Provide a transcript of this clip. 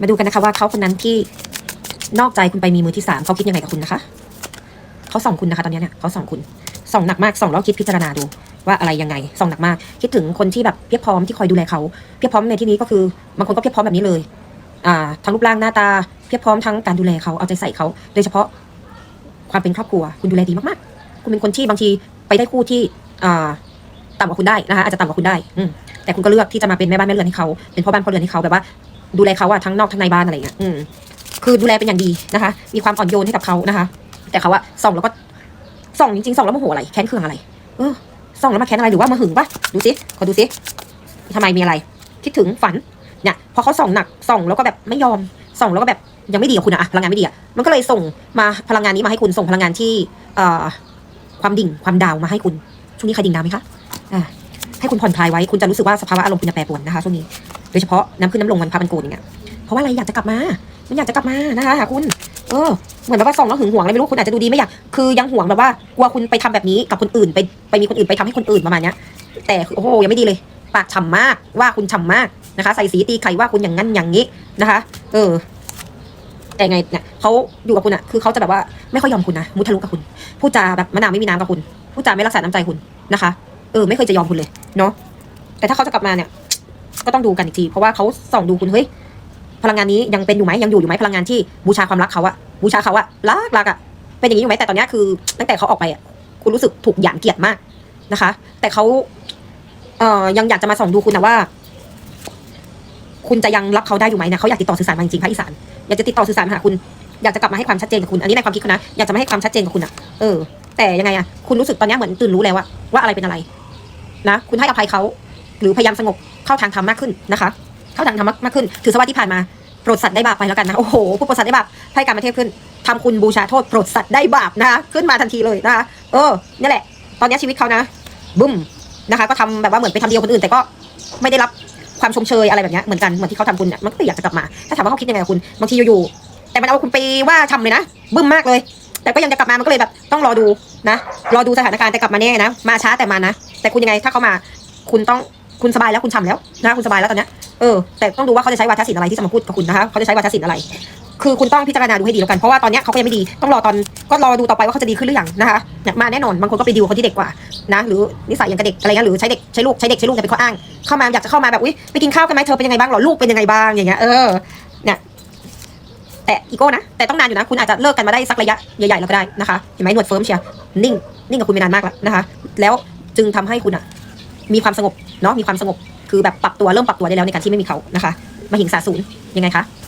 มาดูกันนะคะว่าเขาคนนั้นที่นอกใจคุณไปมีมือที่สามเขาคิดยังไงกับคุณนะคะ เขาส่องคุณนะคะ ตอนนี้เนี่ยเขาส่องคุณส่องหนักมากส่องแล้วคิดพิจารณาดูว่าอะไรยังไงส่องหนักมาก คิดถึงคนที่แบบเพียบพร้อมที่คอยดูแลเขาเพียบพร้อมในที่นี้ก็คือบางคนก็เพียบพร้อมแบบนี้เลย อ่าทั้งรูปร่างหน้าตาเพียบพร้อมทั้งการดูแลเขาเอาใจใส่เขาโดยเฉพาะความเป็นครอบครัว คุณดูแลดีมากๆ คุณเป็นคนที่บางทีไปได้คู่ที่อ่าต่ำกว่าคุณได้นะคะอาจจะต่ำกว่าคุณได้อืแต่คุณก็เลือกที่จะมาเป็นแม่บ้านแม่เรือนให้เขาเป็นพ่อบ้านพ่อเรือนให้เขาแบบว่า ดูแลเขาอะทั้งนอกทั้งในบ้านอะไรเงี้ยอืมคือดูแลเป็นอย่างดีนะคะ มีความอ่อนโยนให้กับเขานะคะ แต่เขาอะส่องแล้วก็ส่องจริงๆส่องแล้วโมโหอะไรแค้นเคืองอะไร เออส่องแล้วมาแค้นอะไรหรือว่ามาหึงปะดูสิขอดูสิทำไมมีอะไร คิดถึงฝันเนี่ยพอเขาส่องหนักส่องแล้วก็แบบไม่ยอมส่องแล้วก็แบบยังไม่ดีกับคุณอะอะพลังงานไม่ดีอะมันก็เลยส่งมาพลังงานนี้มาให้คุณส่งพลังงานที่เอ่อความดิ่งความดาวมาให้คุณช่วงนี้ใครดิ่งดาวไหมคะอ่าให้คุณผ่อนคลายไว้คุณจะรู้สึกว่าสภาวะอารมณ์คุณจะแปรปรวนนะคะช่วงนี้ โดยเฉพาะน้ำขึ้นน้ำลงมันพามันโกรธอย่างเงี้ยเพราะว่าอะไรอยากจะกลับมา มันอยากจะกลับมานะคะหาคุณ เออ เหมือนแบบว่าส่องแล้วหึงหวงอะไรไม่รู้คุณอาจจะดูดีไม่อยาก คือยังหวงแบบว่ากลัวคุณไปทำแบบนี้กับคนอื่น ไปไปมีคนอื่นไปทำให้คนอื่นประมาณเนี้ย แต่โอ้โหยังไม่ดีเลย ปากฉ่ำมากว่าคุณฉ่ำมากนะคะ ใส่สีตีไข่ว่าคุณอย่างนั้นอย่างนี้นะคะ เออแต่ไงเนี่ยเขาอยู่กับคุณอะคือเขาจะแบบว่าไม่ค่อยยอมคุณนะมุทะลุกับคุณพูดจาแบบมะนาวไม่มีน้ำกับคุณพูดจาไม่รักษาน้ำใจคุณนะคะ เออไม่เคยจะยอมคุณเลยเนาะแต่ถ้าเขาจะกลับมาเนี่ย ก็ต้องดูกันอีกที เพราะว่าเขาส่องดูคุณเฮ้ยพลังงานนี้ยังเป็นอยู่ไหมยังอยู่อยู่ไหมพลังงานที่บูชาความรักเขาอะบูชาเขาอะรักรักอะเป็นอย่างนี้อยู่ไหมแต่ตอนนี้คือ ตั้งแต่เขาออกไปอะคุณรู้สึกถูกหยามเกียรติมากนะคะ แต่เขาเอ่อยังอยากจะมาส่องดูคุณนะว่า คุณจะยังรับเขาได้อยู่ไหมนะเขาอยากติดต่อสื่อสารมาจริงๆภาคอีสานอยากจะติดต่อสื่อสารมาหาคุณอยากจะกลับมาให้ความชัดเจนกับคุณอันนี้ในความคิดนะอยากจะมาให้ความชัดเจนกับคุณอะเออแต่ยังไงอะคุณรู้สึกตอนนี้เหมือนตื่นรู้แล้วว่าว่าอะไรเป็นอะไร นะ คุณให้อภัยเขา หรือพยายามสงบเข้าทางธรรมมากขึ้นนะคะ เข้าทางธรรมมากขึ้น ถือซะว่าที่ผ่านมาโปรดสัตว์ได้บาปไปแล้วกันนะโอ้โหผู้โปรดสัตว์ได้บาปให้การมาเทพขึ้นทำคุณบูชาโทษโปรดสัตว์ได้บาปนะคะขึ้นมาทันทีเลยนะคะเออนี่แหละ ตอนนี้ชีวิตเขานะบึ้มนะคะ ก็ทำแบบว่าเหมือนไปทำเดียวคนอื่น แต่ก็ไม่ได้รับความชมเชยอะไรแบบนี้เหมือนกันเหมือนที่เขาทำคุณเนี่ยมันก็อยากจะกลับมา ถ้าถามว่าเขาคิดยังไงกับคุณบางทีอยู่ๆแต่มันเอาคุณไปว่าทำเลยนะบึ้มมากเลย แต่ก็ยังจะกลับมามันก็เลยแบบต้องรอดูนะ รอดูสถานการณ์แต่กลับมาแน่นะ มาช้าแต่มานะ แต่คุณยังไงถ้าเขามา คุณต้อง คุณสบายแล้วคุณฉ่ำแล้วนะคุณสบายแล้วตอนเนี้ยเออแต่ต้องดูว่าเขาจะใช้วาทศิลป์อะไรที่จะมาพูดกับคุณนะคะเขาจะใช้วาทศิลป์อะไร คือคุณต้องพิจารณาดูให้ดีแล้วกันเพราะว่าตอนเนี้ยเขาก็ยังไม่ดีต้องรอตอนก็รอดูต่อไปว่าเขาจะดีขึ้นหรือยังนะคะเนี่ยมาแน่นอนบางคนก็ไปดีลคนที่เด็กกว่านะหรือนิสัยอย่างกับเด็กอะไรเงี้ยหรือใช้เด็กใช้ลูกใช้เด็กใช้ลูกจะเป็นข้ออ้าง เข้ามาอยากจะเข้ามาแบบอุ้ยไปกินข้าวกันไหมเธอเป็นยังไงบ้างหรอลูกเป็นยังไงบ้างอย่างเงี้ยเออเนี่ยแต่อีโก้นะแต่ต้องนานอยู่นะ คุณอาจจะเลิกกันมาได้สักระยะใหญ่ๆแล้วก็ได้นะคะเห็นไหมหนวดเฟิร์มเชียร์นิ่งนิ่งกับคุณไปนานมากแล้วนะคะ แล้วจึงทำให้คุณอะ มีความสงบเนาะมีความสงบ คือแบบปรับตัวเริ่มปรับตัวได้แล้วในการที่ไม่มีเขานะคะมาหิงสาศูนย์ยังไงคะ